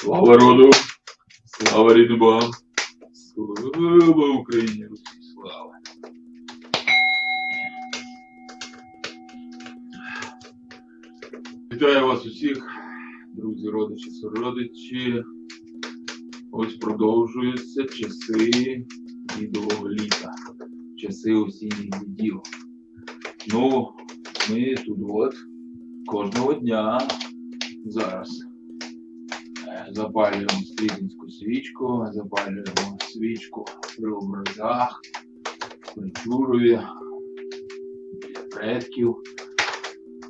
Слава роду! Слава рідним богам! Слава Україні! Слава! Вітаю вас усіх, друзі, родичі, сородичі. Ось продовжуються часи дідового літа, часи осінніх дідів. Ну, ми тут от кожного дня зараз запалюємо стрітинську свічку, запалюємо свічку при образах, чурові, біля предків.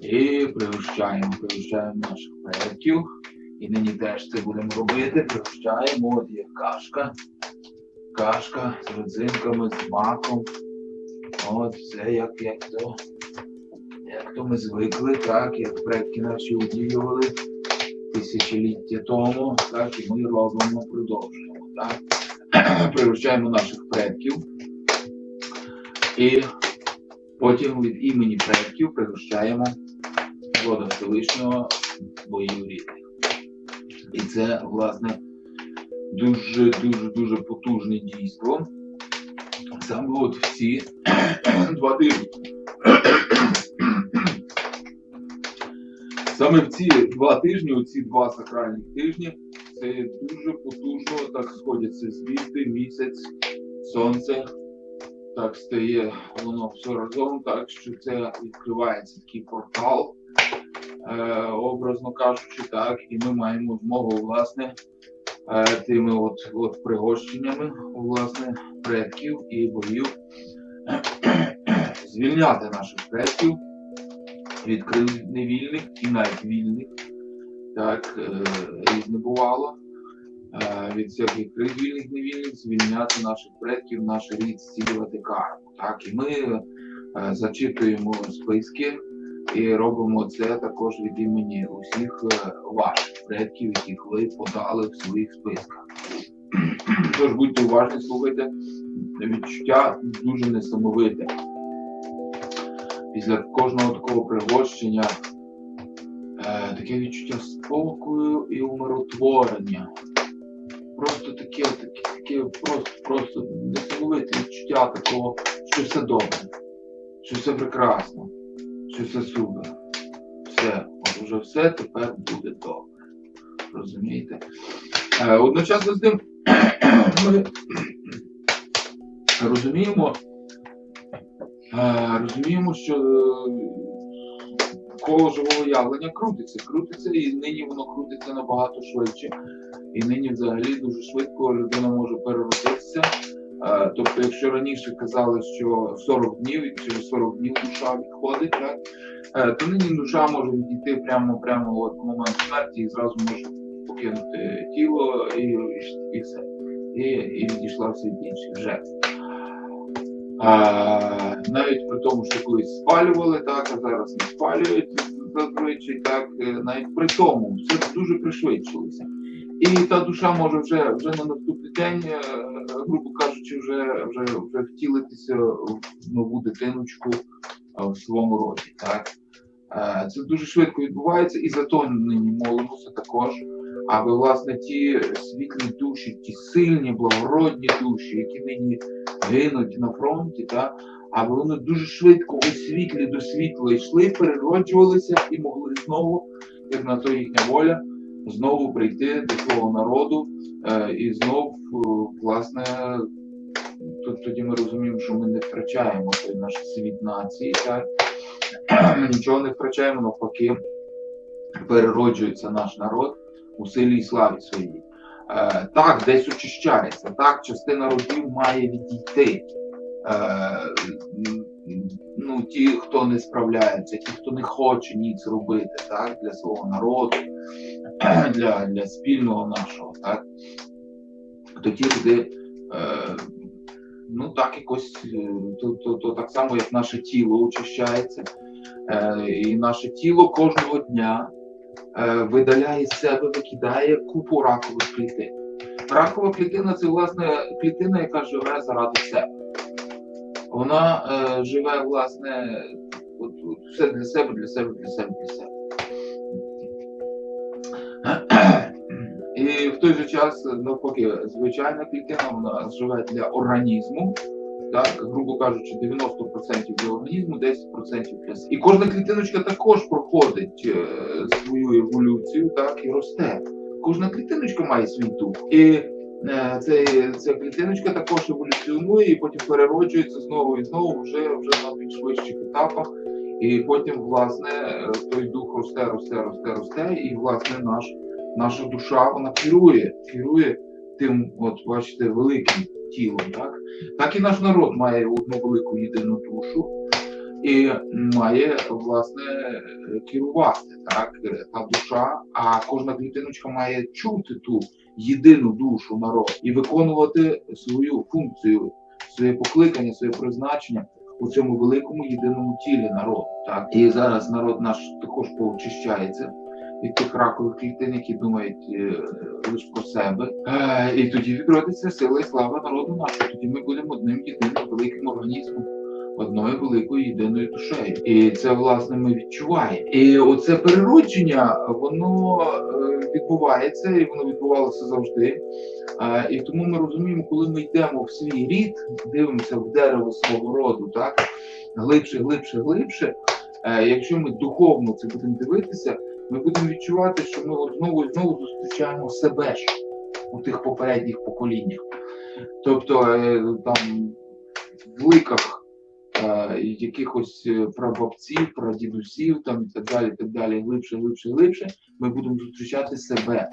І пригощаємо, пригощаємо наших предків. І нині теж це будемо робити. Пригощаємо, от є кашка. Кашка з родзинками, з маком. От все як, як то. Як то ми звикли, так, як предки наші удіювали тисячоліття тому, так, і ми робимо, продовжуємо. Так. Пригощаємо наших предків. І потім від імені предків пригощаємо Вода Всевишнього боїв рідних. І це, власне, дуже дуже дуже потужне дійство. Саме от всі два тижні. Саме в ці два тижні, оці два сакральні тижні, це дуже потужно так сходяться звізди, місяць, сонце. Так стає воно все разом, так що це відкривається такий портал, е, образно кажучи, так, і ми маємо змогу, власне, е, тими от, от пригощеннями, власне, предків і богів звільняти наших предків від крил невільних і навіть вільних. Так, е, різне бувало. Е, від всяких крил вільних невільних звільняти наших предків, наш рід зцілювати карму. Так, і ми е, зачитуємо списки і робимо це також від імені усіх ваших предків, яких ви подали в своїх списках. Тож будьте уважні, слухайте, відчуття дуже несамовите. Після кожного такого пригощення е, таке відчуття спокою і умиротворення. Просто таке, таке, таке просто, просто несамовите відчуття такого, що все добре, що все прекрасно, що все супер. Все, от уже все тепер буде добре. Розумієте? Е, одночасно з тим ми розуміємо, розуміємо, що е, коло живого явлення крутиться, крутиться, і нині воно крутиться набагато швидше. І нині взагалі дуже швидко людина може переродитися. Е, Тобто, якщо раніше казали, що 40 днів і через 40 днів душа відходить, так, е, то нині душа може відійти прямо прямо от в момент смерті і зразу може покинути тіло і, і, все. І, і відійшла в світ інший вже. А, навіть при тому, що колись спалювали, так, а зараз не спалюють зазвичай, так, е, навіть при тому все дуже пришвидшилося. І та душа може вже, вже на наступний день, е, грубо кажучи, вже, вже, вже втілитися в нову дитиночку е, в своєму роді. Так? Це дуже швидко відбувається, і за то нині молимося також, аби власне ті світлі душі, ті сильні, благородні душі, які нині гинуть на фронті, так? аби вони дуже швидко у світлі до світла йшли, перероджувалися і могли знову, як на то їхня воля, знову прийти до свого народу е, і знов, е, власне, тут тоді ми розуміємо, що ми не втрачаємо той наш світ нації, так? нічого не втрачаємо, навпаки, перероджується наш народ у силі і славі своїй. Е, так, десь очищається, так, частина родів має відійти. Е, ну, ті, хто не справляється, ті, хто не хоче ніц робити так, для свого народу, для, для спільного нашого, так, то ті люди, е, ну так якось, то, то, то так само, як наше тіло очищається, і наше тіло кожного дня видаляє з себе, викидає купу ракових клітин. Ракова клітина це власне клітина, яка живе заради себе. Вона е, живе, власне, от, от, все для себе, для себе, для себе, для себе. І в той же час, навпаки, звичайна клітина вона живе для організму. Так, грубо кажучи, 90% для організму, 10% для. І кожна клітиночка також проходить е, свою еволюцію, так і росте. Кожна клітиночка має свій дух. І е, цей, ця клітиночка також еволюціонує і потім перероджується знову і знову вже, вже на більш вищих етапах. І потім, власне, той дух росте, росте, росте, росте, і власне наш, наша душа вона керує, керує тим, от бачите, великим тілом. Так? так і наш народ має одну велику єдину душу і має власне керувати так, та душа, а кожна клітиночка має чути ту єдину душу народу і виконувати свою функцію, своє покликання, своє призначення у цьому великому єдиному тілі народу. Так і зараз народ наш також поочищається від тих ракових клітин, які думають е, лише про себе. Е, і тоді відродиться сила і слава народу нашого. Тоді ми будемо одним єдиним великим організмом. Одною великою єдиною душею, і це власне ми відчуваємо. І оце переродження воно е, відбувається, і воно відбувалося завжди. І тому ми розуміємо, коли ми йдемо в свій рід, дивимося в дерево свого роду, так глибше, глибше, глибше. Якщо ми духовно це будемо дивитися, ми будемо відчувати, що ми от знову і знову зустрічаємо себе ж у тих попередніх поколіннях. Тобто е, там в ликах е, якихось е, прабабців, прадідусів там і так далі, так далі, глибше, глибше, глибше, ми будемо зустрічати себе,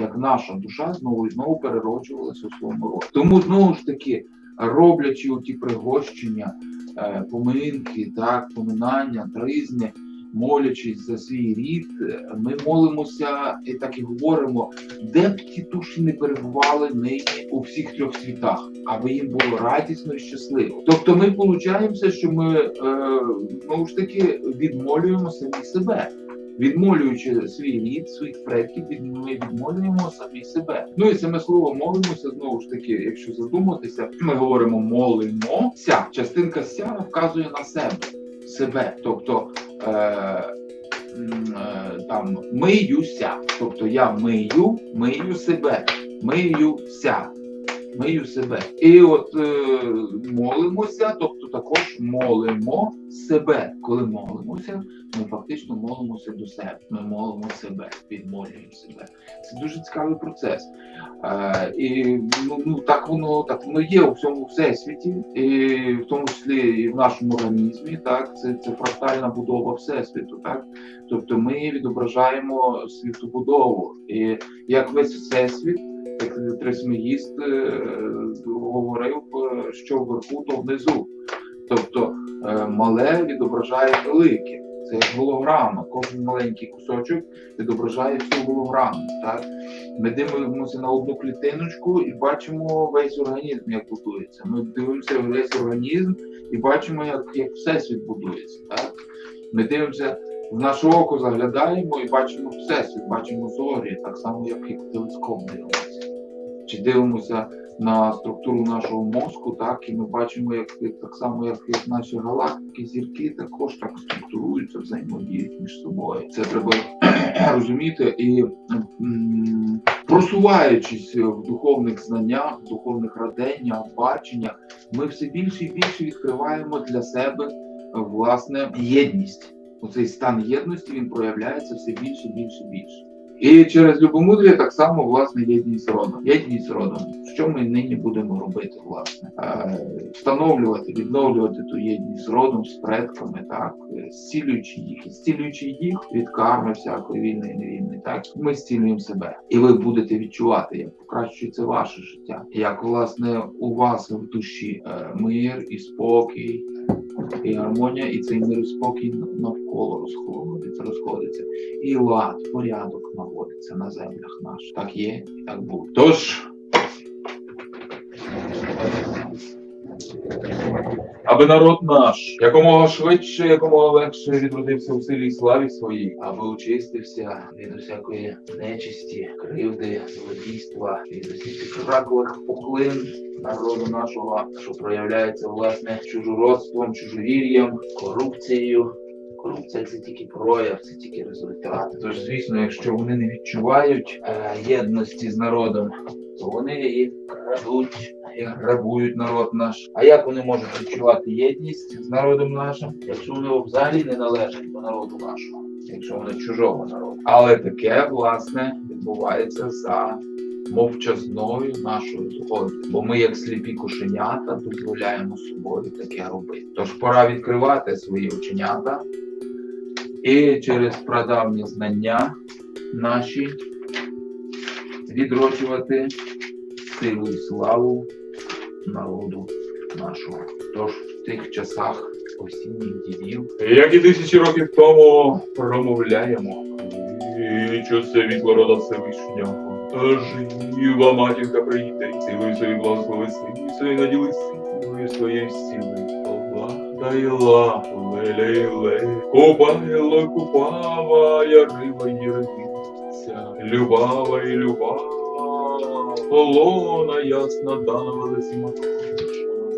як наша душа знову і знову перероджувалася у своєму роді. Тому знову ж таки, роблячи ті пригощення, е, поминки, так, поминання, тризни, молячись за свій рід, ми молимося і так і говоримо, де б ті душі не перебували нині у всіх трьох світах, аби їм було радісно і щасливо. Тобто ми получаємося, що ми е, ж таки відмолюємо самі себе. Відмолюючи свій рід, своїх предків, ми відмолюємо самі себе. Ну і саме слово молимося знову ж таки, якщо задуматися, ми говоримо молимося. Частинка ся вказує на себе, себе. Тобто там миюся. Тобто я мию, мию себе, миюся, мию себе. І от е, молимося, тобто також молимо себе. Коли молимося, ми фактично молимося до себе. Ми молимо себе, підмолюємо себе. Це дуже цікавий процес. Е, і ну, ну так воно так воно є у всьому всесвіті, і в тому числі і в нашому організмі. Так, це, це фрактальна будова всесвіту. Так, тобто ми відображаємо світобудову. І як весь всесвіт, трисмеїст е, говорив, е, що вверху, то внизу. Тобто е, мале відображає велике. Це як голограма. Кожен маленький кусочок відображає всю голограму. Так? Ми дивимося на одну клітиночку і бачимо весь організм, як будується. Ми дивимося весь організм і бачимо, як, як всесвіт будується. Так? Ми дивимося в наше око, заглядаємо і бачимо всесвіт, бачимо зорі, так само, як і телескоп дивимося. Чи дивимося на структуру нашого мозку, так, і ми бачимо, як так само, як, як наші галактики, зірки також так структуруються, взаємодіють між собою. Це треба розуміти і просуваючись в духовних знаннях, в духовних раденнях, баченнях, ми все більше і більше відкриваємо для себе власне єдність. Оцей стан єдності він проявляється все більше, більше, більше. І через любомудрія так само власне єдність родом. Єдність родом. Що ми нині будемо робити, власне? Е, встановлювати, відновлювати ту єдність родом, з предками, так, е, зцілюючи їх, і зцілюючи їх від карми всякої вільної і невільної, так ми зцілюємо себе. І ви будете відчувати, як покращується ваше життя, як власне у вас в душі е, мир і спокій. І гармонія, і цей мир спокій навколо розходиться, розходиться. І лад, порядок наводиться на землях наших. Так є і так буде. Тож. Аби народ наш якомога швидше, якомога легше відродився у силі і славі своїй, аби очистився від усякої нечисті, кривди, злодійства, від усіх ракових поклин народу нашого, що проявляється власне чужородством, чужовір'ям, корупцією, Корупція це тільки прояв, це тільки результат. Тож, звісно, якщо вони не відчувають е, єдності з народом, то вони і крадуть, і грабують народ наш. А як вони можуть відчувати єдність з народом нашим, якщо вони взагалі не належать до народу нашого, якщо вони чужого народу? Але таке власне відбувається за мовчазною нашою згодою. Бо ми, як сліпі кошенята, дозволяємо собою таке робити. Тож пора відкривати свої оченята і через прадавні знання наші відроджувати силу і славу народу нашого. Тож в тих часах осінніх дідів, як і тисячі років тому, промовляємо. Вічу світло рода Всевишнього. Жива матінка прийде, цілуй свої благослови сині, свої наділи силою своєї сили. Ладайла, лелейле, купайло, купава, я риба і родиться, любава і любава, полона ясна дана велиці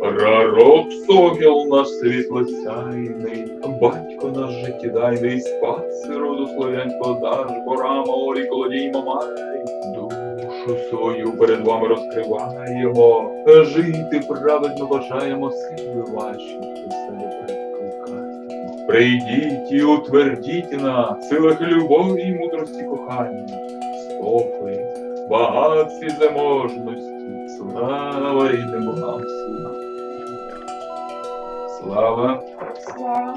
Пророк сокіл наш світлосяйний, батько наш життєдайний, спаси роду слов'янського даж, бора морі, колодій мамай. Душу свою перед вами розкриваємо, жити праведно бажаємо сили ваші прикликати. Прийдіть і утвердіть нас, в силах любові і мудрості кохання, спокої, багатстві заможності, слава рідним слава. Слава. Слава.